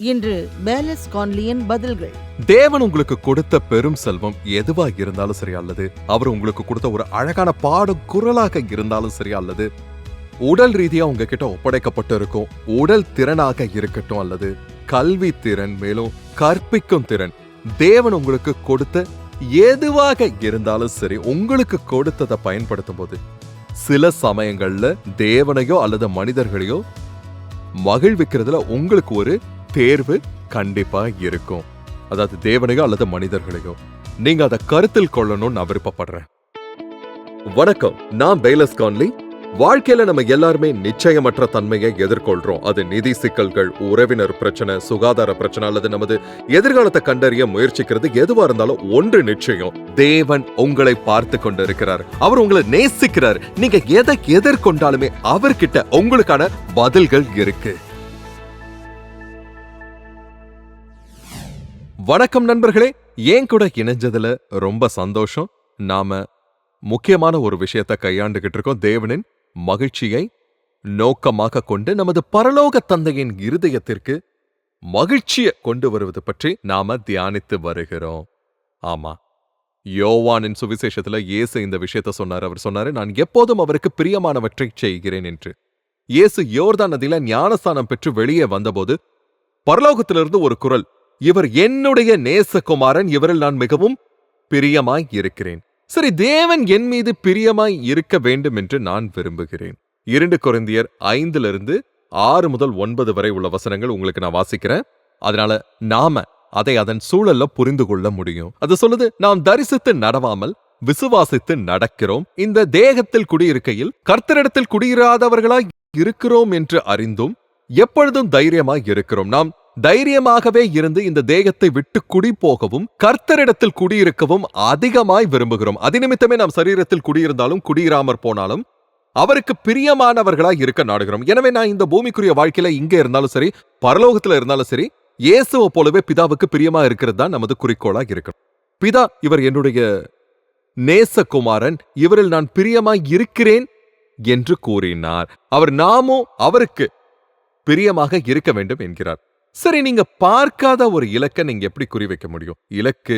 இன்று பேலஸ் கான்லியின் பதில்கள். தேவன் உங்களுக்கு கொடுத்த பெரும் செல்வம் எதுவா இருந்தாலும் சரி அல்லது அவர் உங்களுக்கு கொடுத்த ஒரு அழகான பாடும் குரலாக இருந்தாலும் சரி அல்லது உடல் ரீதியா உங்ககிட்ட ஒப்படைக்கப்பட்டு இருக்கும் உடல் திறனாக இருக்கட்டும் அல்லது கல்வி திறன் மேலும் கற்பிக்கும் திறன் தேவன் உங்களுக்கு கொடுத்த எதுவாக இருந்தாலும் சரி உங்களுக்கு கொடுத்ததை பயன்படுத்தும் போது சில சமயங்கள்ல தேவனையோ அல்லது மனிதர்களையோ மகிழ்விக்கிறதுல உங்களுக்கு ஒரு தேர்வு கண்டிப்பா இருக்கும். அதாவது தேவனையோ அல்லது மனிதர்களையோ. நீங்க அதை கருத்தில் கொள்ளணும்னு நான் விருப்பப்படுறேன். வணக்கம். நான் பேலஸ் கான்லி. வாழ்க்கையில நம்ம எல்லாருமே நிச்சயமற்ற தன்மையை எதிர்கொள்றோம். அது நிதி சிக்கல்கள் உறவினர் பிரச்சனை சுகாதார பிரச்சனை அல்லது நமது எதிர்காலத்தை கண்டறிய முயற்சிக்கிறது எதுவா இருந்தாலும் ஒன்று நிச்சயம். தேவன் உங்களை பார்த்து கொண்டு இருக்கிறார் அவர் உங்களை நேசிக்கிறார். நீங்க எதை எதிர்கொண்டாலுமே அவர்கிட்ட உங்களுக்கான பதில்கள் இருக்கு. வணக்கம் நண்பர்களே ஏன் கூட இணைஞ்சதுல ரொம்ப சந்தோஷம். நாம முக்கியமான ஒரு விஷயத்தை கையாண்டுகிட்டு இருக்கோம். தேவனின் மகிழ்ச்சியை நோக்கமாக கொண்டு நமது பரலோக தந்தையின் இருதயத்திற்கு மகிழ்ச்சியை கொண்டு வருவது பற்றி நாம தியானித்து வருகிறோம். ஆமா யோவானின் சுவிசேஷத்துல இயேசு இந்த விஷயத்த சொன்னார். அவர் சொன்னாரு நான் எப்போதும் அவருக்கு பிரியமானவற்றை செய்கிறேன் என்று. இயேசு யோர்தான் நதியில ஞானஸ்தானம் பெற்று வெளியே வந்தபோது பரலோகத்திலிருந்து ஒரு குரல் இவர் என்னுடைய நேசகுமாரன். இவரில் நான் மிகவும் பிரியமாய் இருக்கிறேன். சரி தேவன் என் மீது பிரியமாய் இருக்க வேண்டும் என்று நான் விரும்புகிறேன். இரண்டு குறைந்தியர் ஐந்திலிருந்து ஆறு முதல் ஒன்பது வரை உள்ள வசனங்கள் உங்களுக்கு நான் வாசிக்கிறேன். அதனால நாம அதை அதன் சூழல்ல புரிந்து கொள்ள முடியும். அது சொல்லுது நாம் தரிசித்து நடவாமல் விசுவாசித்து நடக்கிறோம். இந்த தேகத்தில் குடியிருக்கையில் கர்த்தரிடத்தில் குடியிராதவர்களாய் இருக்கிறோம் என்று அறிந்தும் எப்பொழுதும் தைரியமாய் இருக்கிறோம். நாம் தைரியமாகவே இருந்து இந்த தேகத்தை விட்டு குடி போகவும் கர்த்தரிடத்தில் குடியிருக்கவும் அதிகமாய் விரும்புகிறோம். அதிநிமித்தமே நாம் சரீரத்தில் குடியிருந்தாலும் குடியிராமற் போனாலும் அவருக்கு பிரியமானவர்களாய் இருக்க நாடுகிறோம். எனவே நான் இந்த பூமிக்குரிய வாழ்க்கையில இங்க இருந்தாலும் சரி பரலோகத்துல இருந்தாலும் சரி இயேசுவை போலவே பிதாவுக்கு பிரியமா இருக்கிறது தான் நமது குறிக்கோளா இருக்கணும். பிதா இவர் என்னுடைய நேசகுமாரன் இவரில் நான் பிரியமாய் இருக்கிறேன் என்று கூறினார். அவர் நாமும் அவருக்கு பிரியமாக இருக்க வேண்டும் என்கிறார். சரி நீங்க பார்க்காத ஒரு இலக்கை நீங்க எப்படி குறிவைக்க முடியும்? இலக்கு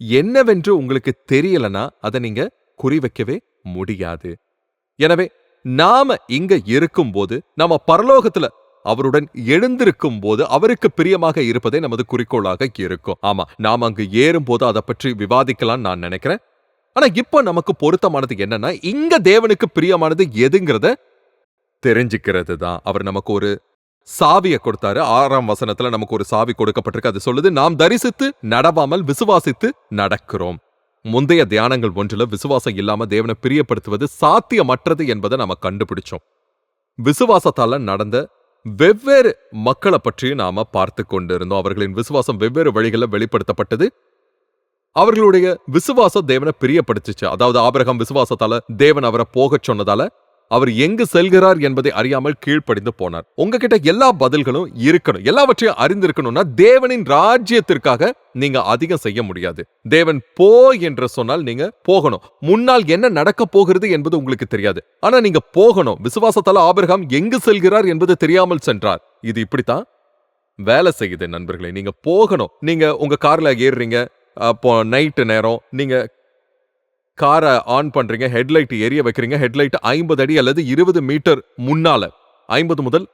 என்னவென்று உங்களுக்கு தெரியலனா அதை நீங்க குறிவைக்கவே முடியாது. எனவே நாம இங்க இருக்கும்போது நாம பரலோகத்துல அவருடன் எழுந்திருக்கும் போது அவருக்கு பிரியமாக இருப்பதே நமது குறிக்கோளாக இருக்கும். ஆமா நாம் அங்கு ஏறும்போது அதை பற்றி விவாதிக்கலாம் நான் நினைக்கிறேன். ஆனா இப்போ நமக்கு பொருத்தமானது என்னன்னா இங்க தேவனுக்கு பிரியமானது எதுங்கிறத தெரிஞ்சுக்கிறது தான் அவர் நமக்கு ஒரு சாவியை கொடுத்தாரு. ஆறாம் வசனத்துல நமக்கு ஒரு சாவி கொடுக்கப்பட்டிருக்கு. அது சொல்லுது நாம் தரிசித்து நடவாமல் விசுவாசித்து நடக்கிறோம். முந்தைய தியானங்கள் ஒன்றுல விசுவாசம் இல்லாம தேவனை பிரியப்படுத்துவது சாத்தியமற்றது என்பதை நாம கண்டுபிடிச்சோம். விசுவாசத்தால நடந்த வெவ்வேறு மக்களை பற்றி நாம பார்த்து கொண்டிருந்தோம். அவர்களின் விசுவாசம் வெவ்வேறு வழிகளில் வெளிப்படுத்தப்பட்டது. அவர்களுடைய விசுவாசம் தேவனை பிரியப்படுத்துச்சு. அதாவது ஆபிரகாம் விசுவாசத்தால தேவன் அவரை போகச் சொன்னதால அவர் எங்கு செல்கிறார் என்பதை அறியாமல் கீழ்ப்படிந்து போனார். உங்ககிட்ட எல்லா பதில்களும் இருக்கணும். எல்லாவற்றையும் அறிந்திருக்கணும்னா தேவனின் ராஜ்யத்திற்காக நீங்க அதிகம் செய்ய முடியாது. தேவன் போ என்று சொன்னால் நீங்க போகணும். முன்னால் என்ன நடக்க போகிறது என்பது உங்களுக்கு தெரியாது. ஆனா நீங்க போகணும். விசுவாசத்தால ஆபிரகாம் எங்கு செல்கிறார் என்பது தெரியாமல் சென்றார். இது இப்படித்தான் வேலை செய்யுது நண்பர்களே. நீங்க போகணும். நீங்க உங்க கார்ல ஏறுறீங்க. அப்போ நைட்டு நேரம் நீங்க காரை ஆன் பண்றீங்க ஹெட்லைட் எரிய வைக்கிறீங்க ஹெட்லைட் ஐம்பது அடி அல்லது இருபது மீட்டர் முன்னால ஐம்பது முதல்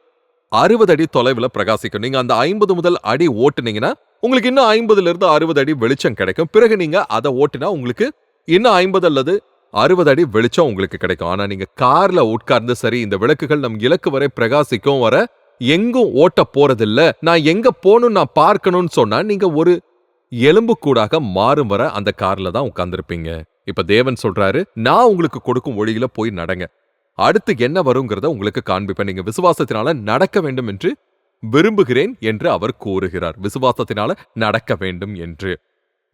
அறுபது அடி தொலைவில் பிரகாசிக்கும். நீங்க அந்த ஐம்பது முதல் அடி ஓட்டுனீங்கன்னா உங்களுக்கு இன்னும் ஐம்பதுல இருந்து அறுபது அடி வெளிச்சம் கிடைக்கும். பிறகு நீங்க அதை ஓட்டினா உங்களுக்கு இன்னும் ஐம்பது அல்லது அறுபது அடி வெளிச்சம் உங்களுக்கு கிடைக்கும். ஆனா நீங்க கார்ல உட்கார்ந்து சரி இந்த விளக்குகள் நம் இலக்கு வரை பிரகாசிக்கும் வர எங்கும் ஓட்ட போறதில்ல. நான் எங்க போகணும் நான் பார்க்கணும்னு சொன்னா நீங்க ஒரு எலும்பு கூடாக மாறும் வர அந்த கார்ல தான் உட்கார்ந்துருப்பீங்க. இப்ப தேவன் சொல்றாரு நான் உங்களுக்கு கொடுக்கும் ஒளியில போய் நடங்க. அடுத்து என்ன வருங்கிறத உங்களுக்கு காண்பிப்பேன். நீங்க விசுவாசத்தினால நடக்க வேண்டும் என்று விரும்புகிறேன் என்று அவர் கூறுகிறார். விசுவாசத்தினால நடக்க வேண்டும் என்று.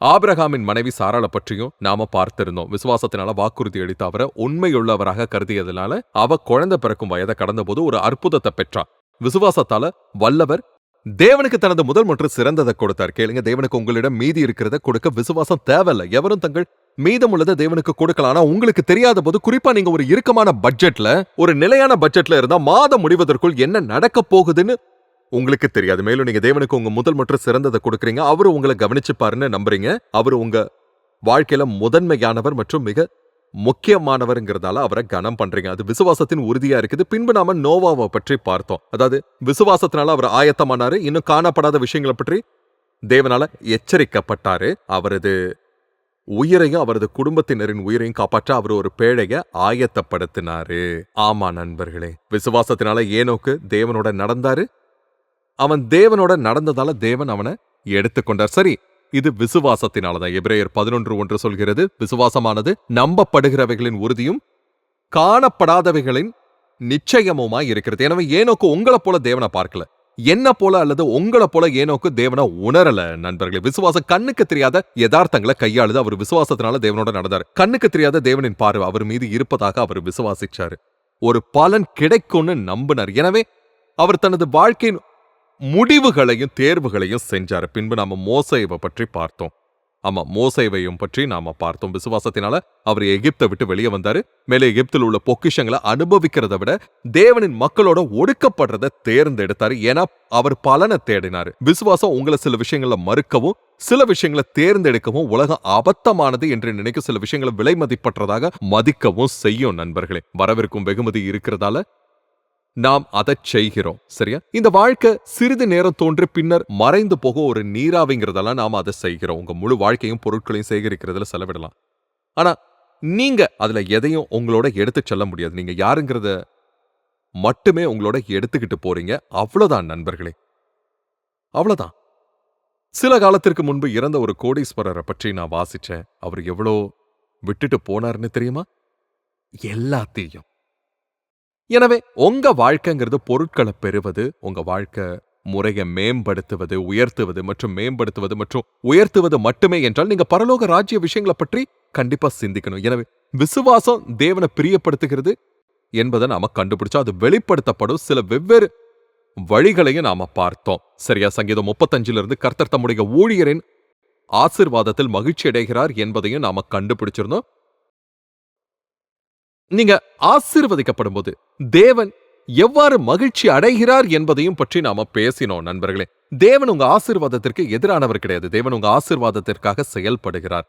ஆபிரகாமின் மனைவி சாராளை பற்றியும் நாம பார்த்திருந்தோம். விசுவாசத்தினால வாக்குறுதி அளித்த அவரை உண்மையுள்ளவராக கருதியதனால அவ குழந்தை பிறக்கும் வயதை கடந்தபோது ஒரு அற்புதத்தை பெற்றா. விசுவாசத்தால வல்லவர் தேவனுக்கு தனது முதல் மற்றும் சிறந்ததை கொடுத்தார். கேளுங்க தேவனுக்கு உங்களிடம் மீதி இருக்கிறத கொடுக்க விசுவாசம் தேவையில்லை. எவரும் தங்கள் மீதமுள்ளதை தேவனுக்கு கொடுக்கலாம் ஆனா உங்களுக்கு தெரியாத போது குறிப்பா நீங்க ஒரு இறுக்கமான பட்ஜெட்ல ஒரு நிலையான பட்ஜெட்ல இருந்தா மாதம் முடிவதற்குள் என்ன நடக்க போகுதுன்னு உங்களுக்கு தெரியாது. மேலும் நீங்க தேவனுக்கு உங்க முதல் மற்றும் சிறந்ததை கொடுக்குறீங்க. அவரு உங்களை கவனிச்சுப்பாருன்னு நம்புறீங்க. அவர் உங்க வாழ்க்கையில முதன்மையானவர் மற்றும் மிக முக்கியமானவர்ங்கிறதால அவரை கனம் பண்றீங்க. அது விசுவாசத்தின் உறுதியா இருக்குது. பின்பு நாம நோவாவை பற்றி பார்த்தோம். அதாவது விசுவாசத்தினால அவர் ஆயத்தமானாரு. இன்னும் காணப்படாத விஷயங்களை பற்றி தேவனால எச்சரிக்கப்பட்டாரு. அவரது உயிரையும் அவரது குடும்பத்தினரின் உயிரையும் காப்பாற்ற அவர் ஒரு பேழைய ஆயத்தப்படுத்தினாரு. ஆமா நண்பர்களே. விசுவாசத்தினால ஏனோக்கு தேவனோட நடந்தாரு. அவன் தேவனோட நடந்ததால தேவன் அவனை எடுத்துக்கொண்டார். சரி இது விசுவாசத்தினாலதான். எபிரேயர் பதினொன்று ஒன்று சொல்கிறது விசுவாசமானது நம்பப்படுகிறவைகளின் உறுதியும் காணப்படாதவைகளின் நிச்சயமுமாய் இருக்கிறது. எனவே ஏனோக்கு உங்களை போல தேவனை பார்க்கல. என்ன போல அல்லது உங்களை போல ஏனோக்கு தேவனை உணரல நண்பர்களே. விசுவாசம் கண்ணுக்கு தெரியாத யதார்த்தங்களை கையாளுது. அவர் விசுவாசத்தினால தேவனோட நடந்தார். கண்ணுக்கு தெரியாத தேவனின் பார்வை அவர் மீது இருப்பதாக அவர் விசுவாசிச்சாரு. ஒரு பலன் கிடைக்கும்னு நம்பினார். எனவே அவர் தனது வாழ்க்கையின் முடிவுகளையும் தேர்வுகளையும் செஞ்சாரு. பின்பு நாம மோசைவை பற்றி பார்த்தோம். ஆமா மோசைவையும் பற்றி நாம பார்த்தோம். விசுவாசத்தினால அவர் எகிப்தை விட்டு வெளியே வந்தாரு. மேலே எகிப்தில் உள்ள பொக்கிஷங்களை அனுபவிக்கிறத விட தேவனின் மக்களோட ஒடுக்கப்படுறத தேர்ந்தெடுத்தாரு. ஏன்னா அவர் பலனை தேடினாரு. விசுவாசம் உங்களை சில விஷயங்களை மறுக்கவும் சில விஷயங்களை தேர்ந்தெடுக்கவும் உலகம் அபத்தமானது என்று நினைக்க சில விஷயங்களை விலை மதிப்பற்றதாக மதிக்கவும் செய்யும் நண்பர்களே. வரவிருக்கும் வெகுமதி இருக்கிறதால நாம் அதை செய்கிறோம். சரியா? இந்த வாழ்க்கை சிறிது நேரம் தோன்றி பின்னர் மறைந்து போக ஒரு நீராவிங்கிறதெல்லாம் நாம அதை செய்கிறோம். உங்க முழு வாழ்க்கையும் பொருட்களையும் சேகரிக்கிறதுல செலவிடலாம். ஆனா நீங்க அதுல எதையும் உங்களோட எடுத்து செல்ல முடியாது. நீங்க யாருங்கிறத மட்டுமே உங்களோட எடுத்துக்கிட்டு போறீங்க. அவ்வளவுதான் நண்பர்களே. அவ்வளவுதான். சில காலத்திற்கு முன்பு இறந்த ஒரு கோடீஸ்வரரை பற்றி நான் வாசிச்சேன். அவர் எவ்வளோ விட்டுட்டு போனார்னு தெரியுமா? எல்லாத்தையும். எனவே உங்க வாழ்க்கைங்கிறது பொருட்களை பெறுவது உங்க வாழ்க்கை முறையை மேம்படுத்துவது உயர்த்துவது மற்றும் மேம்படுத்துவது மற்றும் உயர்த்துவது மட்டுமே என்றால் நீங்க பரலோக ராஜ்ய விஷயங்களை பற்றி கண்டிப்பா சிந்திக்கணும். எனவே விசுவாசம் தேவனை பிரியப்படுத்துகிறது என்பதை நாம கண்டுபிடிச்சோம் அது வெளிப்படுத்தப்படும். சில வெவ்வேறு வழிகளையும் நாம பார்த்தோம். சரியா? சங்கீதம் முப்பத்தஞ்சுல இருந்து கர்த்தர் தம்முடைய ஊழியரின் ஆசிர்வாதத்தில் மகிழ்ச்சி அடைகிறார் என்பதையும் நாம கண்டுபிடிச்சிருந்தோம். நீங்க ஆசிர்வதிக்கப்படும் போது தேவன் எவ்வாறு மகிழ்ச்சி அடைகிறார் என்பதையும் பற்றி நாம பேசினோம் நண்பர்களே. தேவன் உங்க ஆசீர்வாதத்திற்கு எதிரானவர் கிடையாது. தேவன் உங்க ஆசிர்வாதத்திற்காக செயல்படுகிறார்.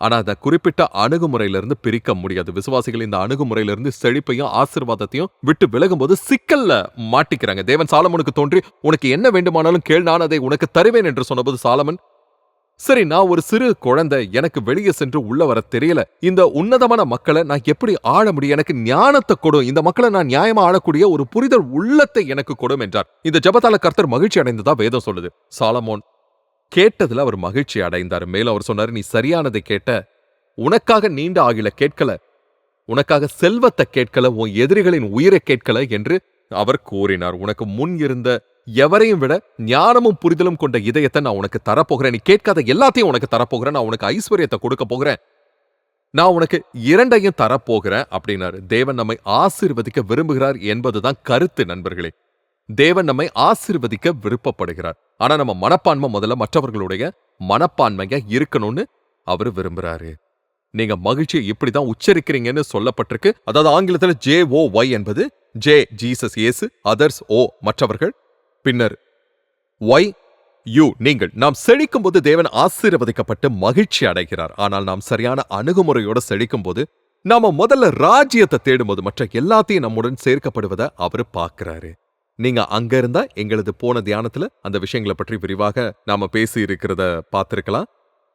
ஆனா அதை குறிப்பிட்ட அணுகுமுறையிலிருந்து பிரிக்க முடியாது. விசுவாசிகள் இந்த அணுகுமுறையிலிருந்து செழிப்பையும் ஆசீர்வாதத்தையும் விட்டு விலகும்போது சிக்கல்ல மாட்டிக்கிறாங்க. தேவன் சாலமனுக்கு தோன்றி உனக்கு என்ன வேண்டுமானாலும் கேள் நான் அதை உனக்கு தருவேன் என்று சொன்னபோது சாலமன் சரி நான் ஒரு சிறு குழந்தை எனக்கு வெளியே சென்று உள்ள வர தெரியல. இந்த உன்னதமான மக்களை நான் எப்படி ஆள முடியும்? எனக்கு ஞானத்தை கொடும் இந்த மக்களை நான் நியாயமா ஆளக்கூடிய ஒரு புரிதல் உள்ளத்தை எனக்கு கொடும் என்றார். இந்த ஜபத்தால கர்த்தர் மகிழ்ச்சி அடைந்ததா வேதம் சொல்லுது. சாலமோன் கேட்டதுல அவர் மகிழ்ச்சி அடைந்தார். மேலும் அவர் சொன்னாரு நீ சரியானதை கேட்ட உனக்காக நீண்ட ஆகில கேட்கல. உனக்காக செல்வத்தை கேட்கல உன் எதிரிகளின் உயிரை கேட்கல என்று அவர் கூறினார். உனக்கு முன் இருந்த எவரையும் விட ஞானமும் புரிதலும் கொண்ட இதயத்தை நான் உனக்கு தரப்போகிறேன். நீ கேட்காத எல்லாத்தையும் உனக்கு தரப்போகிறேன். நான் உனக்கு ஐஸ்வர்யத்தை கொடுக்க போகிறேன். நான் உனக்கு இரண்டையும் தரப்போகிறேன் அப்படின்னாரு. தேவன் நம்மை ஆசீர்வதிக்க விரும்புகிறார் என்பதுதான் கருத்து நண்பர்களே. தேவன் நம்மை ஆசீர்வதிக்க விருப்பப்படுகிறார். ஆனா நம்ம மனப்பான்மை முதல்ல மற்றவர்களுடைய மனப்பான்மையா இருக்கணும்னு அவர் விரும்புறாரு. நீங்க மகிழ்ச்சியை இப்படிதான் உச்சரிக்கிறீங்கன்னு சொல்லப்பட்டிருக்கு. அதாவது ஆங்கிலத்துல ஜே ஓ ஒய் என்பது J Jesus Yesu others O மற்றவர்கள். பின்னர் ஒய் யூ நீங்கள் நாம் செழிக்கும் போது தேவன் ஆசீர்வதிக்கப்பட்டு மகிழ்ச்சி அடைகிறார். ஆனால் நாம் சரியான அணுகுமுறையோட செழிக்கும் போது நாம முதல்ல ராஜ்யத்தை தேடும்போது மற்ற எல்லாத்தையும் நம்முடன் சேர்க்கப்படுவதை அவரு பார்க்கிறாரு. நீங்க அங்க இருந்தா எங்களது போன தியானத்துல அந்த விஷயங்களை பற்றி விரிவாக நாம பேசி இருக்கிறத பார்த்திருக்கலாம்.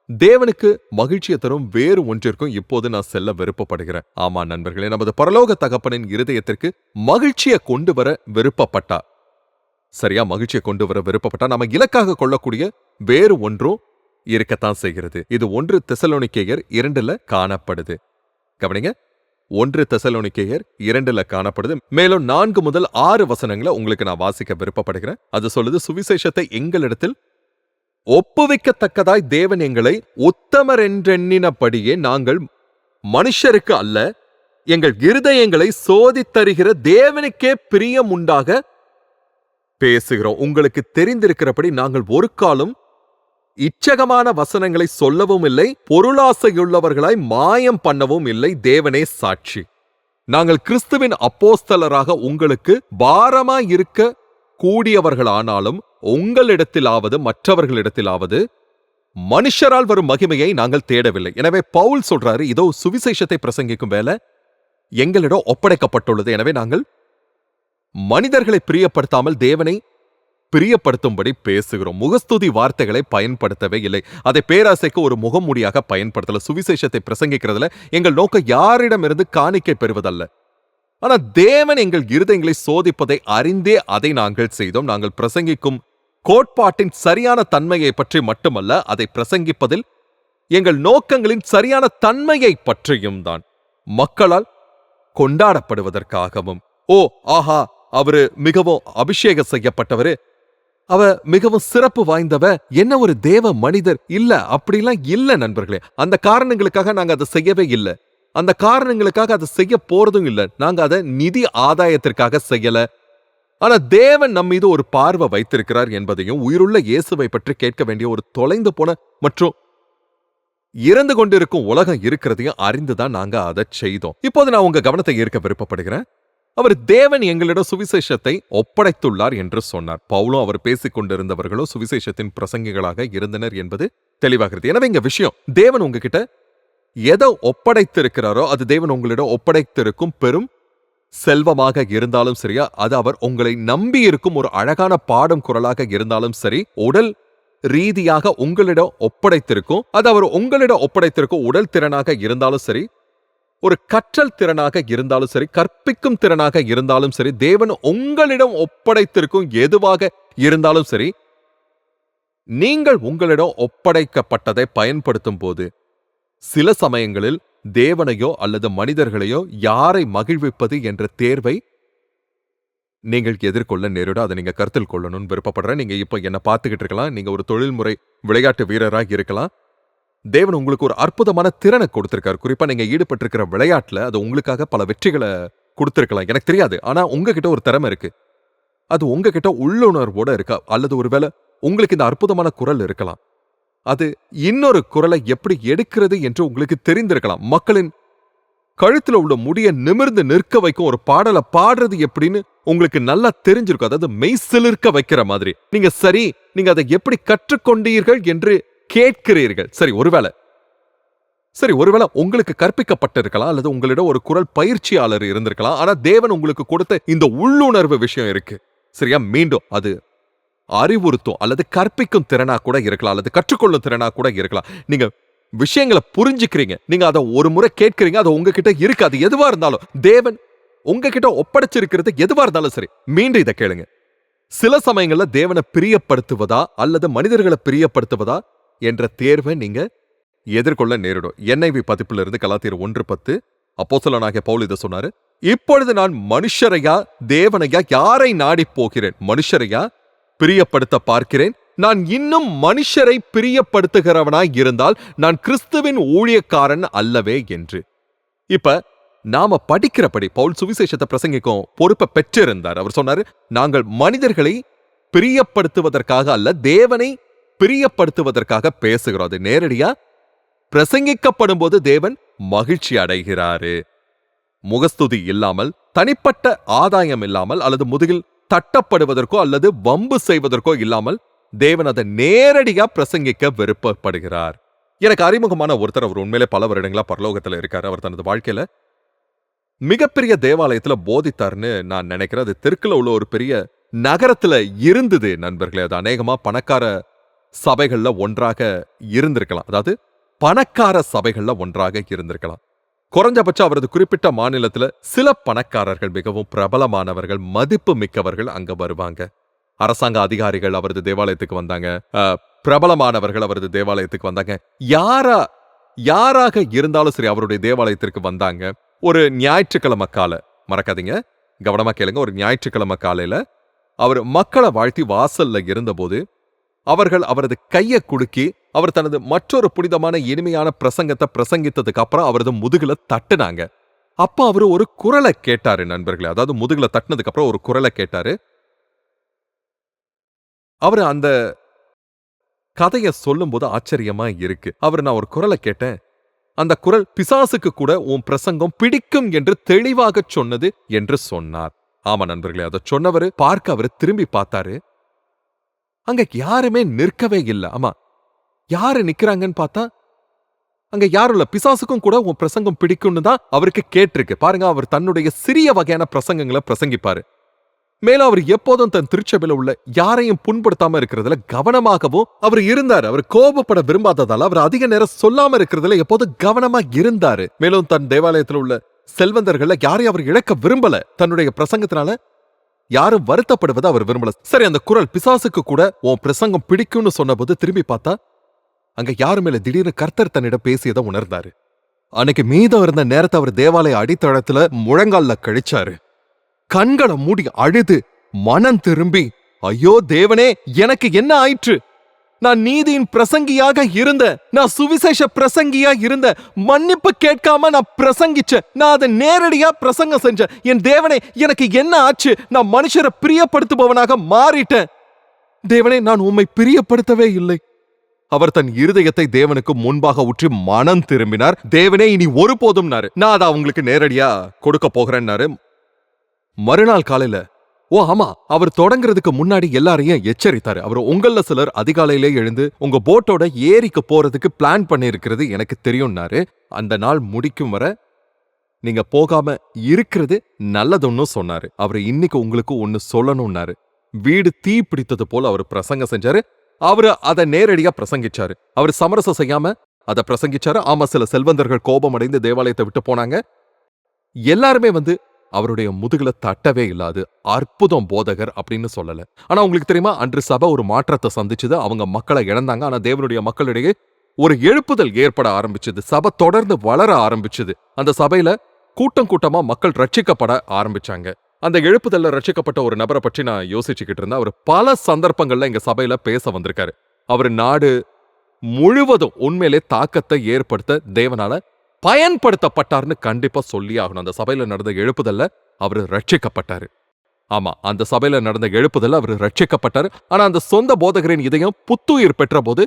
தேவனுக்கு மகிழ்ச்சியை தரும் வேறு ஒன்றிற்கும் இப்போது நான் செல்ல விருப்பப்படுகிறேன். ஆமா நண்பர்களே நமது பரலோக தகப்பனின் இருதயத்திற்கு மகிழ்ச்சியை கொண்டு வர விருப்பப்பட்டா சரியா மகிழ்ச்சியை கொண்டு வர விருப்பப்பட்டா நம்ம இலக்காக கொள்ளக்கூடிய வேறு ஒன்றும் இருக்கத்தான் செய்கிறது. இது ஒன்று தெசலோனிக்கேயர் இரண்டுல காணப்படுது. கவனிங்க. ஒன்று தெசலோனிக்கேயர் இரண்டுல காணப்படுது. மேலும் நான்கு முதல் ஆறு வசனங்களை உங்களுக்கு நான் வாசிக்க விருப்பப்படுகிறேன். அது சொல்லுது சுவிசேஷத்தை எங்களிடத்தில் ஒப்புவிக்கத்தக்கதாய் தேவன் எங்களை உத்தமர் என்றெண்ணினபடியே நாங்கள் மனுஷருக்கு அல்ல எங்கள் இருதயங்களை சோதித்தருகிற தேவனுக்கே பிரியம் உண்டாக பேசுகிறோம். உங்களுக்கு தெரிந்திருக்கிறபடி நாங்கள் ஒரு காலம் இச்சகமான வசனங்களை சொல்லவும் இல்லை பொருளாசையுள்ளவர்களாய் மாயம் பண்ணவும் இல்லை தேவனே சாட்சி. நாங்கள் கிறிஸ்துவின் அப்போஸ்தலராக உங்களுக்கு பாரமாய் இருக்க கூடியவர்களானாலும் உங்களிடத்திலாவது மற்றவர்களிடத்திலாவது மனுஷரால் வரும் மகிமையை நாங்கள் தேடவில்லை. எனவே பவுல் சொல்றாரு இதோ சுவிசேஷத்தை பிரசங்கிக்கும் வேலை எங்களிடம் ஒப்படைக்கப்பட்டுள்ளது. எனவே நாங்கள் மனிதர்களை பிரியப்படுத்தாமல் தேவனை பிரியப்படுத்தும்படி பேசுகிறோம். முகஸ்துதி வார்த்தைகளை பயன்படுத்தவே இல்லை. அதை பேராசைக்கு ஒரு முகமூடியாக பயன்படுத்தல. சுவிசேஷத்தை பிரசங்கிக்கிறதுல எங்கள் நோக்கம் யாரிடமிருந்து காணிக்கை பெறுவதல்ல. ஆனா தேவன் எங்கள் இருதயங்களை சோதிப்பதை அறிந்தே அதை நாங்கள் செய்தோம். நாங்கள் பிரசங்கிக்கும் கோட்பாட்டின் சரியான தன்மையை பற்றி மட்டுமல்ல அதை பிரசங்கிப்பதில் எங்கள் நோக்கங்களின் சரியான தன்மையை பற்றியும் தான். மக்களால் கொண்டாடப்படுவதற்காகவும் ஓ ஆஹா அவரு மிகவும் அபிஷேகம் செய்யப்பட்டவரு. அவ மிகவும் சிறப்பு வாய்ந்தவ என்ன ஒரு தேவ மனிதர் இல்ல அப்படிலாம் இல்ல நண்பர்களே. அந்த காரணங்களுக்காக நாங்க அதை செய்யவே இல்ல. அந்த காரணங்களுக்காக அதை செய்ய போறதும் இல்ல. நாங்க அதை நிதி ஆதாயத்திற்காக செய்யல. ஆனா தேவன் நம் மீது ஒரு பார்வை வைத்திருக்கிறார் என்பதையும் உயிருள்ள இயேசுவை பற்றி கேட்க வேண்டிய ஒரு தொலைந்து போன மற்றும் இறந்து கொண்டிருக்கும் உலகம் இருக்கிறதையும் அறிந்துதான் நாங்க அதை செய்தோம். இப்போது நான் உங்க கவனத்தை ஈர்க்க விருப்பப்படுகிறேன். அவர் தேவன் எங்களிடம் சுவிசேஷத்தை ஒப்படைத்துள்ளார் என்று சொன்னார். பவுலும் அவர் பேசிக் கொண்டிருந்தவர்களோ சுவிசேஷத்தின் பிரசங்கிகளாக இருந்தனர் என்பது தெளிவாகிறது. எனவே இங்க விஷயம் தேவன் உங்ககிட்ட எதை ஒப்படைத்திருக்கிறாரோ அது தேவன் உங்களிடம் ஒப்படைத்திருக்கும் பெரும் செல்வமாக இருந்தாலும் சரியா அது அவர் உங்களை நம்பி இருக்கும் ஒரு அழகான பாடும் குரலாக இருந்தாலும் சரி உடல் ரீதியாக உங்களிடம் ஒப்படைத்திருக்கும் அது அவர் உங்களிடம் ஒப்படைத்திருக்கும் உடல் திறனாக இருந்தாலும் சரி ஒரு கற்றல் திறனாக இருந்தாலும் சரி கற்பிக்கும் திறனாக இருந்தாலும் சரி தேவன் உங்களிடம் ஒப்படைத்திருக்கும் எதுவாக இருந்தாலும் சரி நீங்கள் உங்களிடம் ஒப்படைக்கப்பட்டதை பயன்படுத்தும் போது சில சமயங்களில் தேவனையோ அல்லது மனிதர்களையோ யாரை மகிழ்விப்பது என்ற தேர்வை நீங்கள் எதிர்கொள்ள நேரிடும். அதை நீங்க கருத்தில் கொள்ளணும்னு விருப்பப்படுறேன். நீங்க இப்போ என்ன பார்த்துக்கிட்டு இருக்கலாம். நீங்க ஒரு தொழில்முறை விளையாட்டு வீரராக இருக்கலாம். தேவன் உங்களுக்கு ஒரு அற்புதமான திறனை கொடுத்திருக்காரு. குறிப்பா நீங்க ஈடுபட்டிருக்கிற விளையாட்டுல அது உங்களுக்காக பல வெற்றிகளை கொடுத்திருக்கலாம். எனக்கு தெரியாது. ஆனா உங்ககிட்ட ஒரு திறமை இருக்கு. அது உங்ககிட்ட உள்ளுணர்வோட இருக்கா? அல்லது ஒருவேளை உங்களுக்கு இந்த அற்புதமான குரல் இருக்கலாம். அது இன்னொரு குரலை எப்படி எடுக்கிறது என்று உங்களுக்கு தெரிந்திருக்கலாம். மக்களின் கழுத்துல உள்ள முடிய நிமிர்ந்து நிற்க வைக்கும் ஒரு பாடலை பாடுறது எப்படின்னு உங்களுக்கு நல்லா தெரிஞ்சிருக்கும். அதாவது மெய் சிலிர்க்க வைக்கிற மாதிரி. நீங்க சரி நீங்க அதை எப்படி கற்றுக்கொண்டீர்கள் என்று கேட்கிறீர்கள். சரி ஒருவேளை. சரி ஒருவேளை உங்களுக்கு கற்பிக்கப்பட்டிருக்கலாம் அல்லது உங்களிடம் ஒரு குரல் பயிற்சியாளர் இருந்திருக்கலாம் ஆனா தேவன் உங்களுக்கு கொடுத்த இந்த உள்ளுணர்வு விஷயம் இருக்கு. சரியா? மீண்டும் அது அறிவுறுத்தும் அல்லது கற்பிக்கும் திறனா கூட இருக்கலாம் அல்லது கற்றுக்கொள்ளும் திறனா கூட இருக்கலாம். நீங்க விஷயங்களை புரிஞ்சுக்கிறீங்க. நீங்க அதை ஒரு முறை கேட்கிறீங்க அது உங்ககிட்ட இருக்கு அது எதுவா இருந்தாலும் தேவன் உங்ககிட்ட ஒப்படைச்சிருக்கிறது எதுவா இருந்தாலும் சரி. மீண்டும் இதை கேளுங்க. சில சமயங்களில் தேவனை பிரியப்படுத்துவதா அல்லது மனிதர்களை பிரியப்படுத்துவதா என்ற தேர்வை நீங்க எதிர்கொள்ள நேரிடும். என்ஐவி பதிப்புல இருந்து கலாத்தியர் ஒன்று பத்து அப்போஸ்தலனாகிய பவுல் இதை சொன்னாரு இப்பொழுது நான் மனுஷரையா தேவனையா யாரை நாடி போகிறேன்? மனுஷரையா? பிரியப்படுத்த பார்க்கிறேன். நான் இன்னும் மனுஷரை பிரியப்படுத்துகிறவனாய் இருந்தால் நான் கிறிஸ்துவின் ஊழியக்காரன் அல்லவே என்று. இப்ப நாம படிக்கிறபடி பவுல் சுவிசேஷத்தை பிரசங்கிக்கும் பொறுப்பை பெற்றிருந்தார். அவர் சொன்னாரு நாங்கள் மனிதர்களை பிரியப்படுத்துவதற்காக அல்ல தேவனை பிரியப்படுத்துவதற்காக பேசுகிறோம். அது நேரடியா? பிரசங்கிக்கப்படும் போது தேவன் மகிழ்ச்சி அடைகிறாரு. முகஸ்துதி இல்லாமல் தனிப்பட்ட ஆதாயம் இல்லாமல் அல்லது முதுகில் தட்டப்படுவதற்கோ அல்லது வம்பு செய்வதற்கோ இல்லாமல் தேவன் அதை நேரடியா பிரசங்கிக்க விருப்பப்படுகிறார். எனக்கு அறிமுகமான ஒருத்தர் அவர் உண்மையிலே பல வருடங்களா பரலோகத்துல இருக்காரு. அவர் தனது வாழ்க்கையில மிகப்பெரிய தேவாலயத்துல போதித்தார்னு நான் நினைக்கிறேன். அது தெற்குல உள்ள ஒரு பெரிய நகரத்துல இருந்தது நண்பர்களே. அது அநேகமா பணக்கார சபைகள்ல ஒன்றாக இருந்திருக்கலாம். அதாவது பணக்கார சபைகள்ல ஒன்றாக இருந்திருக்கலாம். குறைஞ்சபட்சம் அவரது குறிப்பிட்ட மாநிலத்துல சில பணக்காரர்கள் மிகவும் பிரபலமானவர்கள் மதிப்பு மிக்கவர்கள் அங்க வருவாங்க. அரசாங்க அதிகாரிகள் அவரது தேவாலயத்துக்கு வந்தாங்க. அஹ், பிரபலமானவர்கள் அவரது தேவாலயத்துக்கு வந்தாங்க. யாரா யாராக இருந்தாலும் சரி அவருடைய தேவாலயத்திற்கு வந்தாங்க. ஒரு ஞாயிற்றுக்கிழமை காலை மறக்காதீங்க. கவனமா கேளுங்க. ஒரு ஞாயிற்றுக்கிழமை காலையில அவர் மக்களை வாழ்த்தி வாசல்ல இருந்தபோது அவர்கள் அவரது கையை குலுக்கி அவர் தனது மற்றொரு புனிதமான இனிமையான பிரசங்கத்தை பிரசங்கித்ததுக்கு அப்புறம் அவரது முதுகுல தட்டுனாங்க. அப்ப அவரு ஒரு குரலை கேட்டாரு நண்பர்களே. அதாவது முதுகுல தட்டினதுக்கு அப்புறம் ஒரு குரலை கேட்டாரு. அவர் அந்த கதையை சொல்லும்போது ஆச்சரியமா இருக்கு. அவர் நான் ஒரு குரலை கேட்டேன். அந்த குரல் பிசாசுக்கு கூட உன் பிரசங்கம் பிடிக்கும் என்று தெளிவாக சொன்னது என்று சொன்னார். ஆமா நண்பர்களே அதை சொன்னவரு பார்க்க அவரு திரும்பி பார்த்தாரு. அங்க யாருமே நிற்கவே இல்ல. ஆமா. யாரு நிக்கிறாங்கன்னு பார்த்தா அங்க யாருள்ள பிசாசுக்கும் கூட உன் பிரசங்கம் பிடிக்கும்னு தான் அவருக்கு கேட்டிருக்கு. பாருங்க அவர் தன்னுடைய சிறிய வகையான பிரசங்கங்களை பிரசங்கிப்பாரு. மேலும் அவர் எப்போதும் தன் திருச்சபையில் உள்ள யாரையும் புண்படுத்தாம இருக்கிறதுல கவனமாகவும் அவர் இருந்தார். அவர் கோபப்பட விரும்பாததால அவர் அதிக நேரம் சொல்லாம இருக்கிறதுல எப்போதும் கவனமா இருந்தாரு. மேலும் தன் தேவாலயத்துல உள்ள செல்வந்தர்கள்ல யாரையும் அவர் இழக்க விரும்பல. தன்னுடைய பிரசங்கத்தினால யாரும் வருத்தப்படுவதை அவர் விரும்பல. சரி அந்த குரல் பிசாசுக்கு கூட உன் பிரசங்கம் பிடிக்கும்னு சொன்னபோது திரும்பி பார்த்தா அங்க யாரு மேல திடீர்னு கர்த்தர் தன்னிடம் பேசியதை உணர்ந்தாரு. அன்னைக்கு மீதம் இருந்த நேரத்தை அவர் தேவாலய அடித்தளத்துல முழங்கால்ல கழிச்சாரு. கண்களை மூடி அழுது மனம் திரும்பி ஐயோ தேவனே எனக்கு என்ன ஆயிற்று? நான் நீதியின் பிரசங்கியாக இருந்த நான் சுவிசேஷ பிரசங்கியா இருந்த மன்னிப்பு கேட்காம நான் பிரசங்கிச்சேன் நான் அதை நேரடியா பிரசங்கம் செஞ்சேன் என் தேவனே எனக்கு என்ன ஆச்சு? நான் மனுஷரை பிரியப்படுத்துபவனாக மாறிட்டேன். தேவனே நான் உம்மை பிரியப்படுத்தவே இல்லை. அவர் தன் இருதயத்தை தேவனுக்கு முன்பாக ஊற்றி மனம் திரும்பினார். தேவனே இனி ஒருபோதும்னாரு நான் அதை அவங்களுக்கு நேரடியா கொடுக்க போகிறேன்னாரு. மறுநாள் காலையில ஓ ஆமா. அவர் தொடங்குறதுக்கு முன்னாடி எல்லாரையும் எச்சரித்தாரு. அவர் உங்கள சிலர் அதிகாலையிலே எழுந்து உங்க போட்டோட ஏரிக்கு போறதுக்கு பிளான் பண்ணியிருக்கிறது எனக்கு தெரியும்னாரு. அந்த நாள் முடிக்கும் வர நீங்க போகாம இருக்கிறது நல்லதுன்னு சொன்னாரு. அவர் இன்னைக்கு உங்களுக்கு ஒன்னு சொல்லணும்னாரு. வீடு தீ பிடித்தது போல அவர் பிரசங்கம் செஞ்சாரு. அவரு அதை நேரடியா பிரசங்கிச்சாரு. அவர் சமரசம் செய்யாம அதை பிரசங்கிச்சாரு. ஆமா சில செல்வந்தர்கள் கோபம் அடைந்து தேவாலயத்தை விட்டு போனாங்க. எல்லாருமே வந்து அவருடைய முதுகுல தட்டவே இல்லாது அற்புதம் போதகர் அப்படின்னு சொல்லல. ஆனா உங்களுக்கு தெரியுமா? அன்று சபை ஒரு மாற்றத்தை சந்திச்சது. அவங்க மக்களை இழந்தாங்க. ஆனா தேவனுடைய மக்களிடையே ஒரு எழுப்புதல் ஏற்பட ஆரம்பிச்சது. சபை தொடர்ந்து வளர ஆரம்பிச்சது. அந்த சபையில கூட்டம் கூட்டமா மக்கள் ரட்சிக்கப்பட ஆரம்பிச்சாங்க. அந்த எழுப்புதல்ல ரட்சிக்கப்பட்ட ஒரு நபரை பற்றி நான் யோசிச்சுக்கிட்டு இருந்தேன். அவர் பல சந்தர்ப்பங்கள்ல எங்க சபையில பேச வந்திருக்காரு. அவர் நாடு முழுவதும் உண்மையிலே தாக்கத்தை ஏற்படுத்த தேவனால பயன்படுத்தப்பட்டார்னு கண்டிப்பா சொல்லி ஆகணும். அந்த சபையில நடந்த எழுப்புதல்ல அவர் ரட்சிக்கப்பட்டாரு. ஆமா அந்த சபையில நடந்த எழுப்புதல்ல அவர் ரட்சிக்கப்பட்டாரு. ஆனா அந்த சொந்த போதகரின் இதயம் புத்துயிர் பெற்ற போது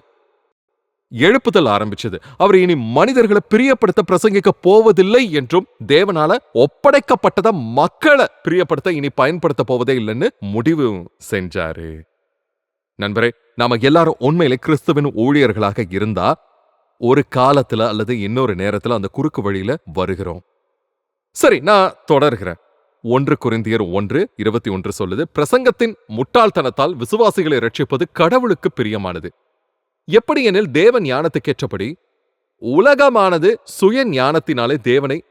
எழுப்புதல் ஆரம்பிச்சது. அவர் இனி மனிதர்களை பிரியப்படுத்த பிரசங்கிக்க போவதில்லை என்றும் தேவனால ஒப்படைக்கப்பட்டத மக்களை பிரியப்படுத்த இனி பயன்படுத்த போவதே இல்லைன்னு முடிவு செஞ்சாரு. நண்பரே நாம எல்லாரும் உண்மையிலே கிறிஸ்துவின் ஊழியர்களாக இருந்தா ஒரு காலத்துல அல்லது இன்னொரு நேரத்துல அந்த குறுக்கு வழியில வருகிறோம். சரி நான் தொடர்கிறேன். ஒன்று குருந்தியர் ஒன்று இருபத்தி ஒன்று சொல்லுது பிரசங்கத்தின் முட்டாள்தனத்தால் விசுவாசிகளை ரட்சிப்பது கடவுளுக்கு பிரியமானது. எப்படி எனில் தேவ ஞானத்துக்கேற்றபடி உலகமானது சுய ஞானத்தினாலே தேவனை